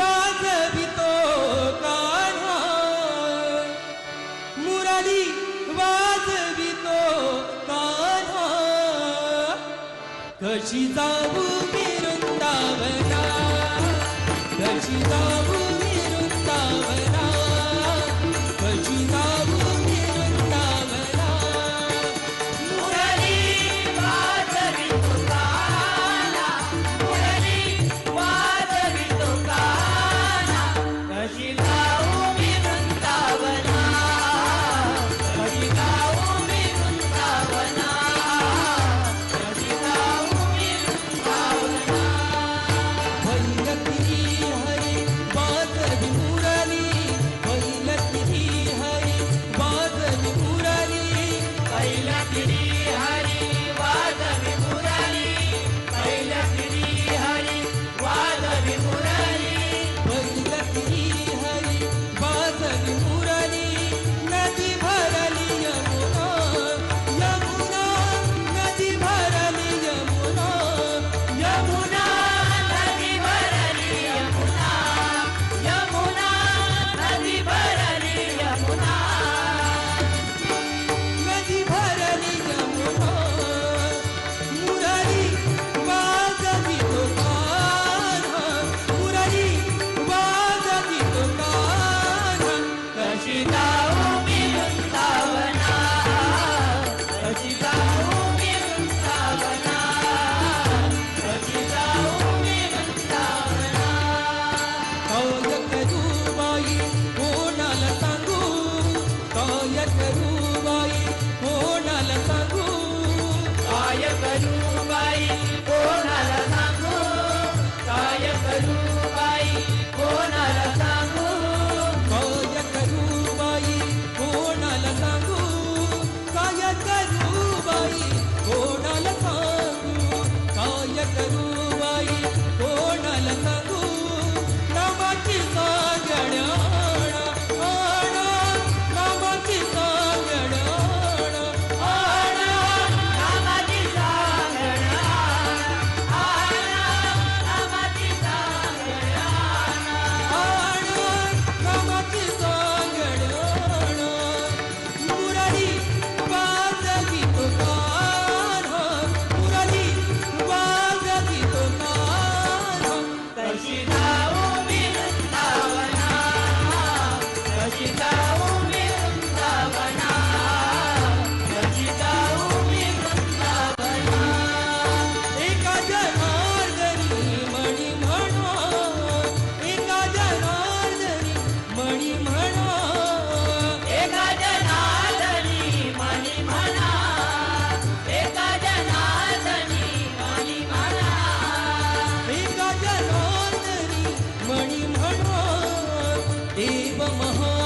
वाजवितो कान्हा मुरली वाजवितो कान्हा कशी जाऊ वृंदावना कशी जाऊ me pregunto. देव महात्मा